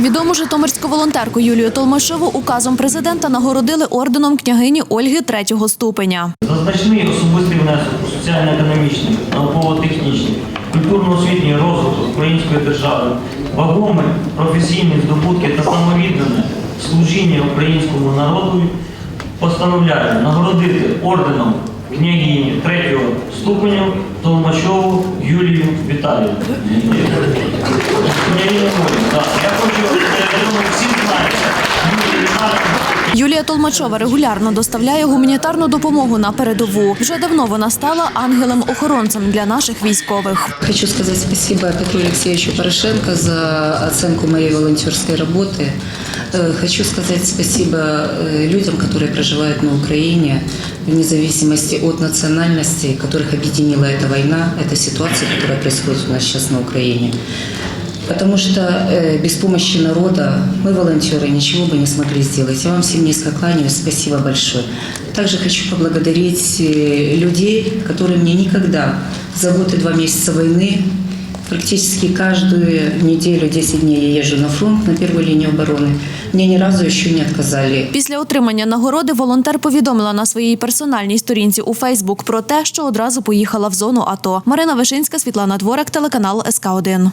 Відому житомирську волонтерку Юлію Толмашову указом президента нагородили орденом княгині Ольги третього ступеня. За значний особистий внесок у соціально-економічний, науково-технічний, культурно-освітній розвиток української держави, вагомі професійні здобутки та самовіддане служіння українському народу постановляю нагородити орденом княгині третього ступеня Толмачову Юлію Оля. Я хочу, Юлія Віталіївна Юлія Толмачова регулярно доставляє гуманітарну допомогу на передову. Вже давно вона стала ангелем-охоронцем для наших військових. Хочу сказать спасибо Петру Алексеевичу Порошенко за оценку моей волонтерской работы. Э, Хочу сказать спасибо э, людям, которые проживают на Украине, вне зависимости от национальности, которых объединила эта война, эта ситуация, которая происходит у нас сейчас на Украине. Потому что э, без помощи народа мы, волонтеры, ничего бы не смогли сделать. Я вам всем низко кланяюсь, спасибо большое. Также хочу поблагодарить э, людей, которые мне никогда за год и два месяца войны, практически каждую неделю, 10 дней я езжу на фронт, на первую линию обороны, мне ни разу еще не отказали. Після отримання нагороди волонтер повідомила на своїй персональній сторінці у Фейсбук про те, що одразу поїхала в зону АТО. Марина Вишинська, Світлана Дворик, телеканал СК 1